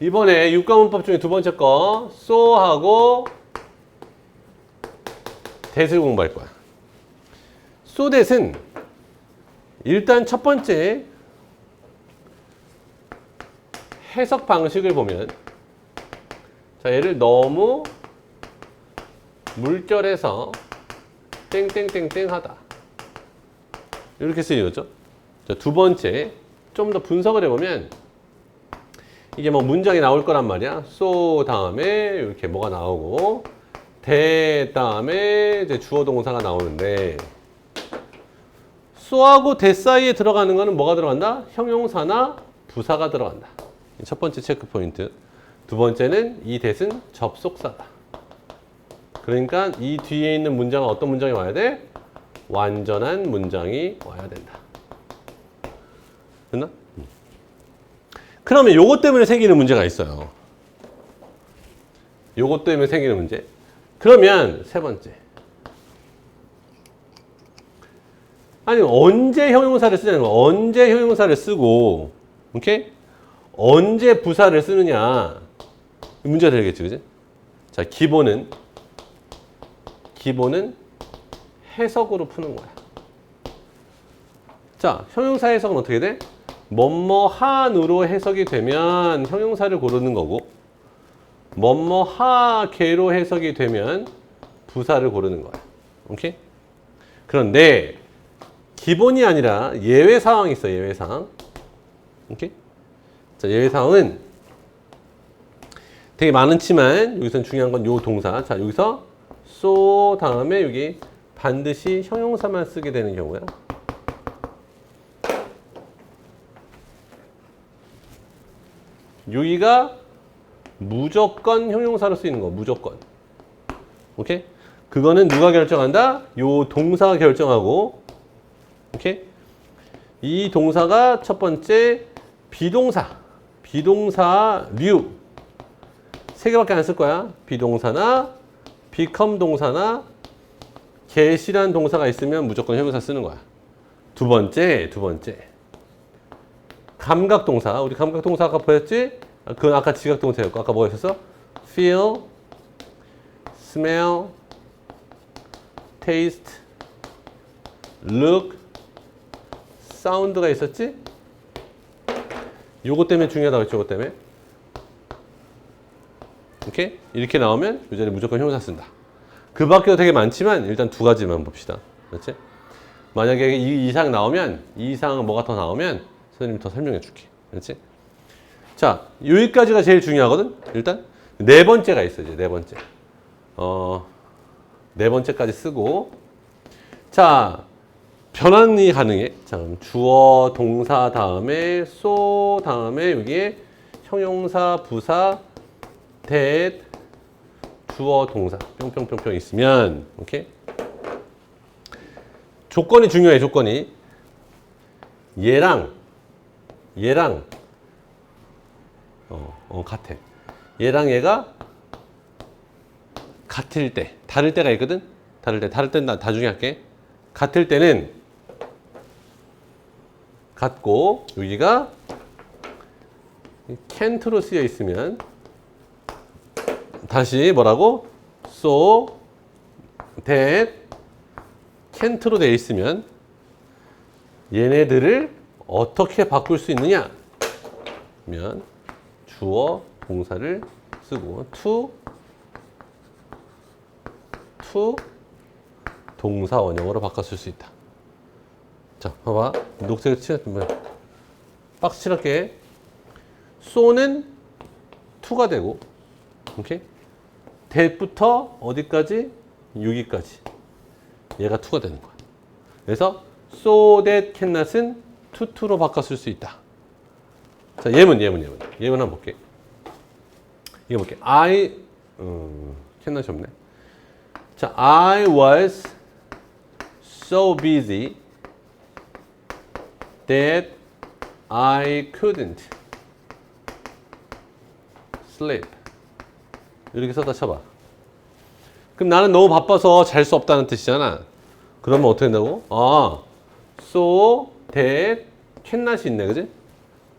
이번에 육가문법 중에 두 번째 거 so하고 that을 공부할 거야. that은 일단 첫 번째 해석 방식을 보면 자 얘를 너무 물결해서 땡땡땡땡 하다 이렇게 쓰이죠. 자, 두 번째 좀 더 분석을 해보면 이게 뭐 문장이 나올 거란 말이야. so 다음에 이렇게 뭐가 나오고 대 다음에 이제 주어 동사가 나오는데 so하고 대 사이에 들어가는 거는 뭐가 들어간다? 형용사나 부사가 들어간다. 이첫 번째 체크 포인트. 두 번째는 이 대은 접속사다. 그러니까 이 뒤에 있는 문장은 어떤 문장이 와야 돼? 완전한 문장이 와야 된다. 됐나? 그러면 요것 때문에 생기는 문제가 있어요. 요것 때문에 생기는 문제. 그러면 세 번째. 아니 언제 형용사를 쓰냐는 거. 언제 형용사를 쓰고, 오케이? 언제 부사를 쓰느냐. 이 문제가 되겠지, 그지? 자, 기본은 기본은 해석으로 푸는 거야. 자, 형용사 해석은 어떻게 돼? 뭐뭐한으로 해석이 되면 형용사를 고르는 거고 뭐뭐하게로 해석이 되면 부사를 고르는 거야. 오케이? 그런데 기본이 아니라 예외 상황이 있어. 예외 상황. 오케이? 자, 예외 상황은 되게 많지만 여기서는 중요한 건 요 동사. 자, 여기서 so 다음에 여기 반드시 형용사만 쓰게 되는 경우야. 여기가 무조건 형용사로 쓰이는 거, 무조건. 오케이? 그거는 누가 결정한다? 요 동사가 결정하고, 오케이? 이 동사가 첫 번째 비동사, 비동사 류. 세 개밖에 안 쓸 거야. 비동사나, become 동사나, get이란 동사가 있으면 무조건 형용사 쓰는 거야. 두 번째, 두 번째. 감각 동사. 우리 감각 동사 아까 보였지? 아, 그건 아까 지각 동사였고 아까 뭐가 있었어? feel, smell, taste, look, sound가 있었지? 요거 때문에 중요하다고 했죠, 요거 때문에. 오케이? 이렇게 나오면 이 자리에 무조건 형용사 쓴다. 그 밖에도 되게 많지만 일단 두 가지만 봅시다. 그렇지? 만약에 이 이상 나오면 이 이상 뭐가 더 나오면 선생님이 더 설명해 줄게. 그렇지? 자, 여기까지가 제일 중요하거든. 일단 네 번째가 있어 이제 네 번째. 어, 네 번째까지 쓰고 자 변환이 가능해. 자, 그럼 주어 동사 다음에 so 다음에 여기에 형용사 부사 that 주어 동사 뿅뿅뿅뿅 있으면 오케이. 조건이 중요해 조건이 얘랑 얘랑 어, 어 같아. 얘랑 얘가 같을 때, 다를 때가 있거든. 다를 때, 다를 때는 나 나중에 할게. 같을 때는 같고 여기가 can't로 쓰여 있으면 다시 뭐라고? so that can't로 되어 있으면 얘네들을 어떻게 바꿀 수 있느냐? 면 주어 동사를 쓰고 to to 동사 원형으로 바꿨을 수 있다. 자, 봐봐. 녹색을 칠했으면 칠할게. so는 to가 되고, 오케이? that부터 어디까지? 여기까지. 얘가 to가 되는 거야. 그래서 so that cannot은 to to로 바꿨을 수 있다. 자, 예문, 예문, 예문. 예문 한번 볼게. 이거 볼게. I, 음, cannot이 없네. 자, I was so busy that I couldn't sleep. 이렇게 써다 쳐봐. 그럼 나는 너무 바빠서 잘 수 없다는 뜻이잖아. 그러면 어떻게 된다고? 아, so that cannot이 있네, 그지?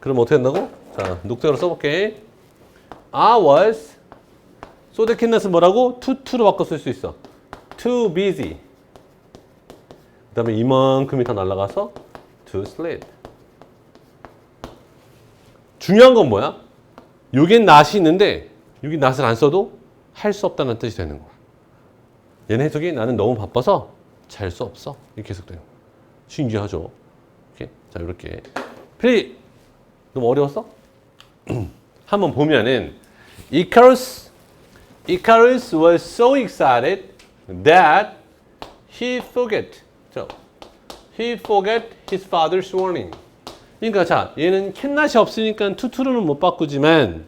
그럼 어떻게 된다고? 자, 녹색으로 써볼게. I was so that cannot은 뭐라고? to to로 바꿔 쓸 수 있어. too busy. 그 다음에 이만큼이 다 날아가서 to sleep. 중요한 건 뭐야? 여긴 낫이 있는데 여기 낫을 안 써도 할 수 없다는 뜻이 되는 거야. 얘는 해석이 나는 너무 바빠서 잘 수 없어. 이렇게 해석돼요. 신기하죠? 자, 이렇게. 플리 너무 어려웠어? 한번 보면은 Icarus Icarus was so excited that he forget. 자, he forget his father's warning. 그러니까 자, 얘는 캔낫이 없으니까 투투루는 못 바꾸지만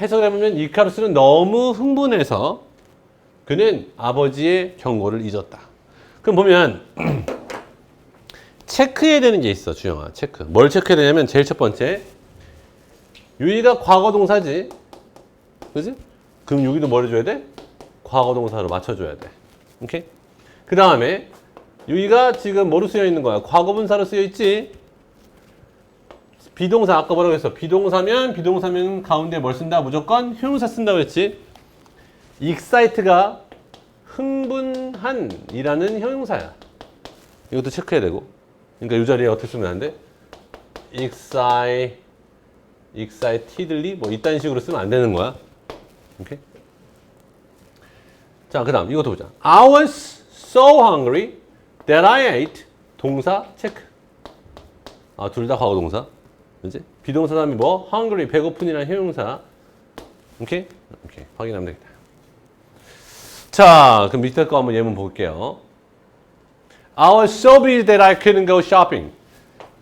해석을 해보면 이카루스는 너무 흥분해서 그는 아버지의 경고를 잊었다. 그럼 보면 체크해야 되는 게 있어, 주영아. 체크. 뭘 체크해야 되냐면 제일 첫 번째 유이가 과거 동사지. 그지? 그럼 여기도 뭘 해줘야 돼? 과거 동사로 맞춰줘야 돼. 오케이? 그 다음에 유이가 지금 뭐로 쓰여 있는 거야? 과거 분사로 쓰여 있지? 비동사 아까 뭐라고 했어? 비동사면 비동사면 가운데 뭘 쓴다? 무조건 형용사 쓴다고 했지? excite가 흥분한 이라는 형용사야. 이것도 체크해야 되고. 그러니까 이 자리에 어떻게 쓰면 안 돼? excite, excitedly 뭐 이딴 식으로 쓰면 안 되는 거야. 오케이? 자, 그 다음 이것도 보자. I was so hungry that I ate 동사 체크. 아, 둘 다 과거 동사. 그지? 비동사 다음에 뭐? hungry 배고픈이라는 형용사. 오케이? 오케이. 확인하면 되겠다. 자, 그럼 밑에 거 한번 예문 볼게요. I was so busy that I couldn't go shopping.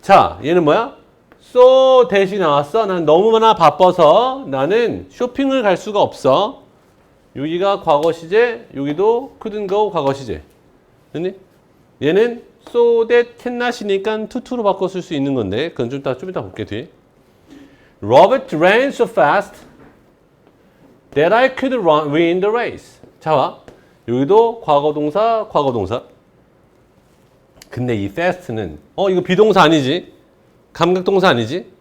자, 얘는 뭐야? so 대신 나왔어. 난 너무나 바빠서 나는 쇼핑을 갈 수가 없어. 여기가 과거 시제, 여기도 couldn't go 과거 시제. 됐니? 얘는 so that cannot이니까 to토로 바꿔 쓸 수 있는 건데 그건 좀 이따 좀 이따 볼게 뒤. Robert ran so fast that I could run, win the race. 자, 봐. 여기도 과거 동사, 과거 동사. 근데 이 fast는 어 이거 비동사 아니지? 감각 동사 아니지?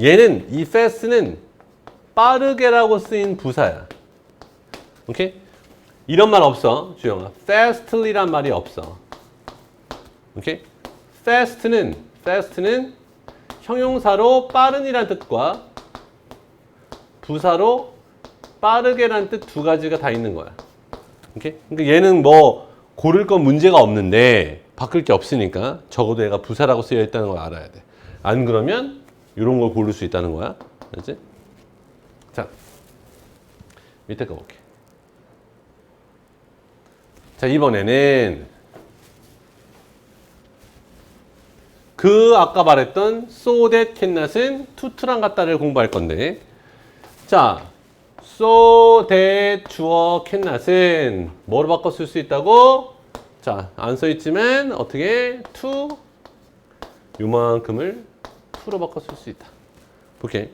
얘는 이 fast는 빠르게라고 쓰인 부사야. 오케이? 이런 말 없어, 주영아. fastly란 말이 없어. 오케이? fast는 fast는 형용사로 빠른이란 뜻과 부사로 빠르게란 뜻 두 가지가 다 있는 거야. 오케이? 그러니까 얘는 뭐 고를 건 문제가 없는데 바꿀 게 없으니까 적어도 얘가 부사라고 쓰여 있다는 걸 알아야 돼. 안 그러면 이런 걸 고를 수 있다는 거야. 알지? 자, 밑에 거 볼게. 자, 이번에는 그 아까 말했던 so that cannot은 투투랑 같다를 공부할 건데 자, so that 주어 cannot은 뭐로 바꿔 쓸 수 있다고? 자, 안 써 있지만 어떻게 to 요만큼을 to로 바꿔 쓸 수 있다. 오케이.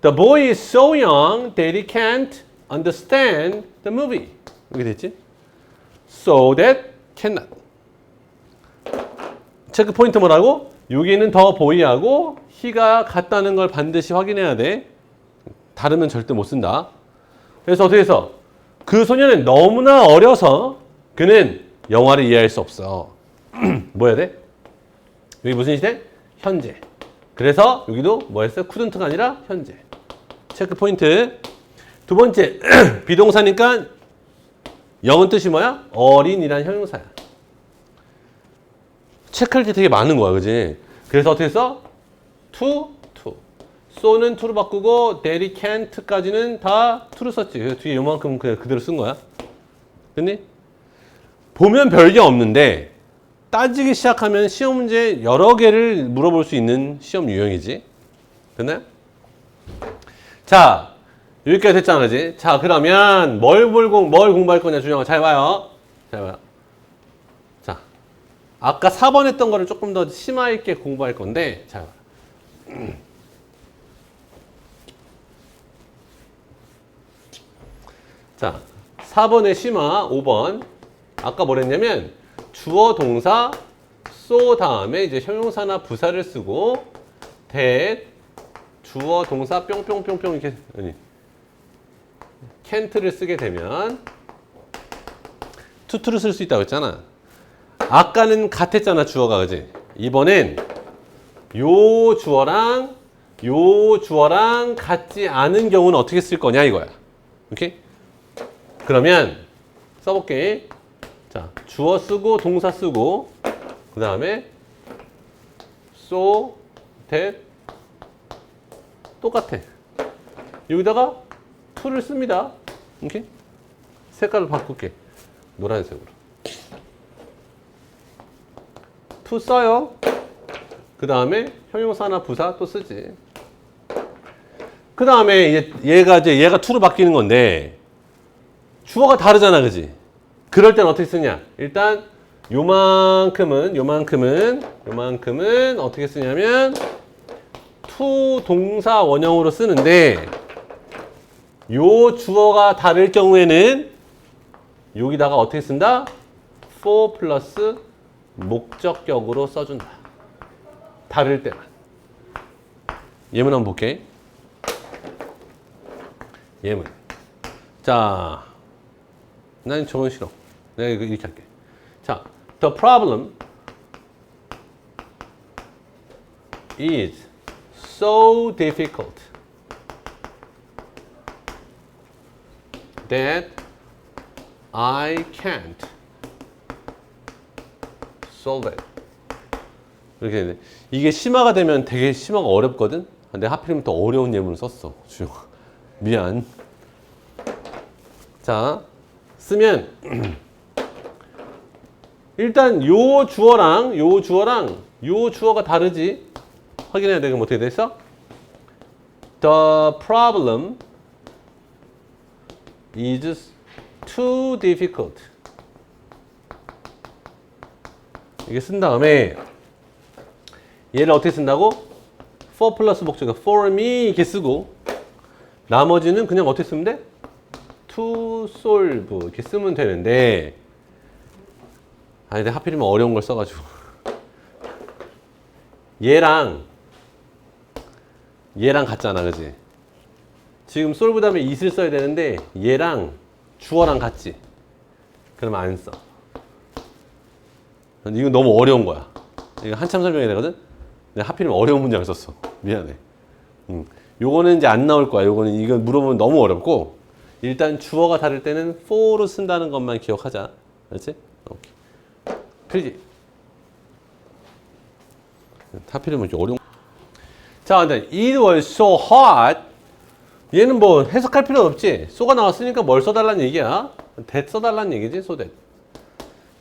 The boy is so young that he can't understand the movie. 이렇게 됐지? So that cannot. 체크 포인트 뭐라고? 여기는 더 보이하고 he가 같다는 걸 반드시 확인해야 돼. 다르면 절대 못 쓴다. 그래서 어떻게 해서 그 소년은 너무나 어려서 그는 영화를 이해할 수 없어. 뭐 해야 돼? 여기 무슨 시대? 현재. 그래서 여기도 뭐 했어요? couldn't가 아니라 현재. 체크 포인트. 두 번째, 비동사니까 영은 뜻이 뭐야? 어린이란 형용사야. 체크할 게 되게 많은 거야, 그지? 그래서 어떻게 써? to, to. So는 to로 바꾸고 he can't까지는 다 to로 썼지. 그래서 뒤에 요만큼 그냥 그대로 쓴 거야. 됐니? 보면 별게 없는데 따지기 시작하면 시험 문제 여러 개를 물어볼 수 있는 시험 유형이지. 됐나요? 자, 여기까지 됐잖아, 그지? 자, 그러면 뭘, 뭘, 공, 뭘 공부할 거냐, 준영아. 잘 봐요. 잘 봐요. 자, 아까 4번 했던 거를 조금 더 심화 있게 공부할 건데, 자, 자, 4번의 심화, 5번. 아까 뭐랬냐면, 주어 동사, so 다음에 이제 형용사나 부사를 쓰고, that, 주어 동사 뿅뿅뿅뿅 이렇게 아니 can't를 쓰게 되면 투투를 쓸 수 있다고 했잖아. 아까는 같았잖아 주어가 그지? 이번엔 요 주어랑 요 주어랑 같지 않은 경우는 어떻게 쓸 거냐 이거야. 오케이? 그러면 써볼게. 자, 주어 쓰고 동사 쓰고 그 다음에 so, that 똑같아. 여기다가 to를 씁니다. 오케이? 색깔을 바꿀게. 노란색으로. to 써요. 그 다음에 형용사나 부사 또 쓰지. 그 다음에 얘가 이제 얘가 to로 바뀌는 건데 주어가 다르잖아, 그지? 그럴 땐 어떻게 쓰냐? 일단 요만큼은 요만큼은 요만큼은 어떻게 쓰냐면 to 동사 원형으로 쓰는데 요 주어가 다를 경우에는 여기다가 어떻게 쓴다? for 플러스 목적격으로 써준다. 다를 때만. 예문 한번 볼게. 예문. 자, 난 저건 싫어. 내가 이거 이렇게 할게. 자, the problem is so difficult that I can't solve it. 이렇게 되네. 이게 심화가 되면 되게 심화가 어렵거든? 근데 하필이면 더 어려운 예문을 썼어. 미안. 자, 쓰면 일단 요 주어랑 요 주어랑 요 주어가 다르지? 확인해야 되면 어떻게 됐어? The problem is too difficult. 이게 쓴 다음에 얘를 어떻게 쓴다고? for 플러스 목적어 for me 이렇게 쓰고 나머지는 그냥 어떻게 쓰면 돼? To solve 이렇게 쓰면 되는데. 아니 근데 하필이면 어려운 걸 써가지고. 얘랑 얘랑 같잖아 그지? 지금 solve 다음에 is를 써야 되는데 얘랑 주어랑 같지? 그러면 안써. 이건 너무 어려운 거야. 이거 한참 설명해야 되거든? 근데 하필이면 어려운 문장을 썼어. 미안해. 음. 요거는 이제 안 나올 거야. 요거는 이건 물어보면 너무 어렵고 일단 주어가 다를 때는 for로 쓴다는 것만 기억하자. 알지? 오케이. 그지? 하필이면 이렇게 어려운. 자, 근데 it was so hot. 얘는 뭐 해석할 필요 없지. so가 나왔으니까 뭘 써달라는 얘기야. that 써달라는 얘기지, so.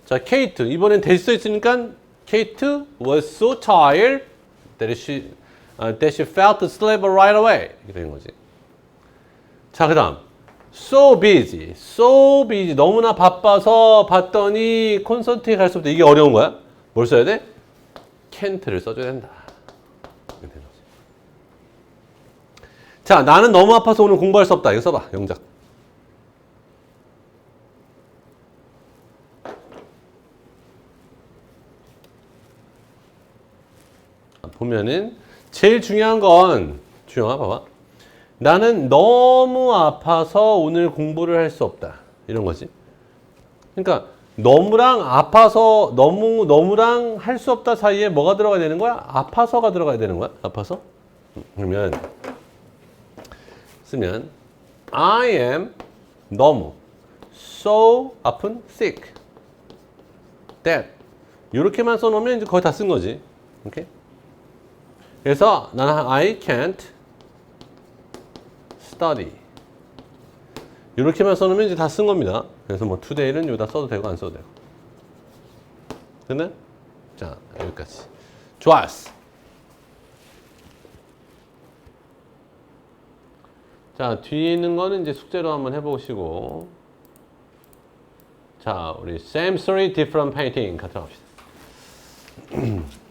자, Kate. 이번엔 that 써있으니까 Kate was so tired that she, uh, that she felt asleep right away. 이렇게 된 거지. 자, 그 다음. So busy, so busy. 너무나 바빠서 봤더니 콘서트에 갈 수 없다. 이게 어려운 거야? 뭘 써야 돼? can't를 써줘야 된다. 자, 나는 너무 아파서 오늘 공부할 수 없다. 이거 써봐. 영작. 보면은 제일 중요한 건 주영아 봐봐. 나는 너무 아파서 오늘 공부를 할 수 없다. 이런 거지. 그러니까 너무랑 아파서 너무 너무랑 할 수 없다 사이에 뭐가 들어가야 되는 거야? 아파서가 들어가야 되는 거야? 아파서? 그러면 쓰면 I am 너무 so 아픈 sick that 이렇게만 써놓으면 이제 거의 다 쓴 거지. 오케이? 그래서 나는 I can't study. 이렇게만 써놓으면 이제 다 쓴 겁니다. 그래서 뭐 today는 여기다 써도 되고 안 써도 되고. 됐나? 자, 여기까지. 좋았어. 자, 뒤에 있는 거는 이제 숙제로 한번 해보시고. 자, 우리 same story, different painting 같이 합시다.